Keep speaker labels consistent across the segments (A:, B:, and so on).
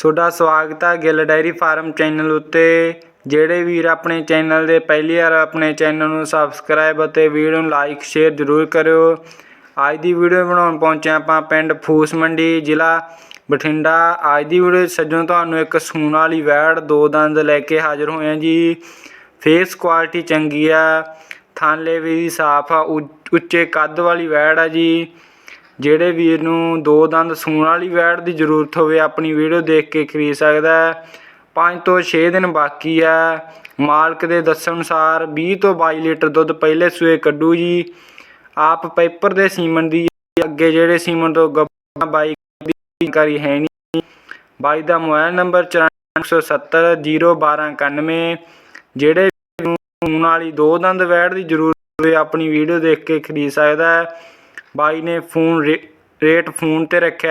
A: ਤੁਹਾਡਾ ਸਵਾਗਤ ਹੈ ਗਿੱਲ ਡਾਇਰੀ ਫਾਰਮ ਚੈਨਲ ਉੱਤੇ। ਜਿਹੜੇ ਵੀਰ ਆਪਣੇ ਚੈਨਲ ਦੇ ਪਹਿਲੀ ਵਾਰ ਆਪਣੇ ਚੈਨਲ ਨੂੰ ਸਬਸਕ੍ਰਾਈਬ ਅਤੇ ਵੀਡੀਓ ਨੂੰ ਲਾਈਕ, ਸ਼ੇਅਰ ਜ਼ਰੂਰ ਕਰਿਓ। ਅੱਜ ਦੀ ਵੀਡੀਓ ਬਣਾਉਣ ਪਹੁੰਚੇ ਆਪਾਂ ਪਿੰਡ ਫੂਸ ਮੰਡੀ, ਜ਼ਿਲ੍ਹਾ ਬਠਿੰਡਾ। ਅੱਜ ਦੀ ਵੀਡੀਓ ਸੱਜਣੋ, ਤੁਹਾਨੂੰ ਇੱਕ ਸੂਣ ਵਾਲੀ ਵੈੜ, ਦੋ ਦੰਦ ਲੈ ਕੇ ਹਾਜ਼ਰ ਹੋਏ ਹਾਂ ਜੀ। ਫੇਸ ਕੁਆਲਿਟੀ ਚੰਗੀ ਆ ਥਾਂਲੇ ਵੀ ਸਾਫ਼ ਆ ਉੱਚੇ ਕੱਦ ਵਾਲੀ ਵੈੜ ਆ ਜੀ। ਜਿਹੜੇ ਵੀਰ ਨੂੰ ਦੋ ਦੰਦ ਸੂਣ ਵਾਲੀ ਵੈੜ ਦੀ ਜ਼ਰੂਰਤ ਹੋਵੇ, ਆਪਣੀ ਵੀਡੀਓ ਦੇਖ ਕੇ ਖਰੀਦ ਸਕਦਾ ਹੈ। 5 ਤੋਂ 6 ਦਿਨ ਬਾਕੀ ਹੈ। ਮਾਲਕ ਦੇ ਦੱਸਣ ਅਨੁਸਾਰ 20 ਤੋਂ 22 ਲੀਟਰ ਦੁੱਧ ਪਹਿਲੇ ਸੂਏ ਕੱਢੂ ਜੀ। ਆਪ ਪੇਪਰ ਦੇ ਸੀਮਨ ਦੀ ਅੱਗੇ ਜਿਹੜੇ ਸੀਮਨ ਤੋਂ ਗੱਬਾ ਬਾਈ ਦੀ ਜਾਣਕਾਰੀ ਹੈ ਨਹੀਂ। ਬਾਈ ਦਾ ਮੋਬਾਈਲ ਨੰਬਰ 9470 ਜਿਹੜੇ ਨੂੰ ਸੂਣ ਵਾਲੀ ਦੋ ਦੰਦ ਵੈੜ ਦੀ ਜ਼ਰੂਰਤ ਹੋਵੇ, ਆਪਣੀ ਵੀਡੀਓ ਦੇਖ ਕੇ ਖਰੀਦ ਸਕਦਾ ਹੈ। ਬਾਈ ਨੇ ਫੋਨ ਰੇ- ਰੇਟ ਫੋਨ ਤੇ ਰੱਖਿਆ।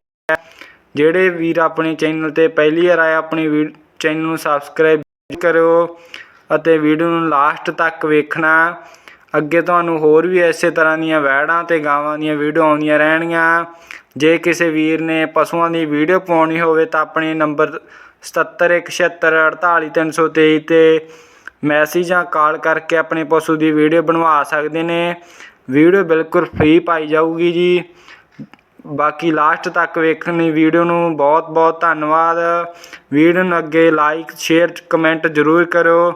A: ਜਿਹੜੇ ਵੀਰ ਆਪਣੇ ਚੈਨਲ ਤੇ ਪਹਿਲੀ ਵਾਰ ਆਏ, ਆਪਣੇ ਵੀ- ਚੈਨਲ ਨੂੰ ਸਬਸਕ੍ਰਾਈਬ ਕਰਿਓ ਅਤੇ ਵੀਡੀਓ ਨੂੰ ਲਾਸਟ ਤੱਕ ਵੇਖਣਾ। ਅੱਗੇ ਤੁਹਾਨੂੰ ਹੋਰ ਵੀ ਇਸੇ ਤਰ੍ਹਾਂ ਦੀਆਂ ਵੈੜਾਂ ਤੇ ਗਾਵਾਂ ਦੀਆਂ ਵੀਡੀਓ ਆਉਂਦੀਆਂ ਰਹਿਣਗੀਆਂ। ਜੇ ਕਿਸੇ ਵੀਰ ਨੇ ਪਸ਼ੂਆਂ ਦੀ ਵੀਡੀਓ ਪਾਉਣੀ ਹੋਵੇ ਤਾਂ ਆਪਣੇ ਨੰਬਰ 7716484323 ਤੇ ਮੈਸੇਜ ਜਾਂ ਕਾਲ ਕਰਕੇ ਆਪਣੇ ਪਸ਼ੂ ਦੀ ਵੀਡੀਓ ਬਣਵਾ ਸਕਦੇ ਨੇ। ਵੀਡੀਓ ਬਿਲਕੁਲ ਫ੍ਰੀ ਪਾਈ ਜਾਊਗੀ ਜੀ। ਬਾਕੀ ਲਾਸਟ ਤੱਕ ਵੇਖਣ ਲਈ ਵੀਡੀਓ ਨੂੰ ਬਹੁਤ ਬਹੁਤ ਧੰਨਵਾਦ। ਵੀਡੀਓ ਨੂੰ ਅੱਗੇ ਲਾਈਕ ਸ਼ੇਅਰ ਕਮੈਂਟ ਜ਼ਰੂਰ ਕਰਿਓ।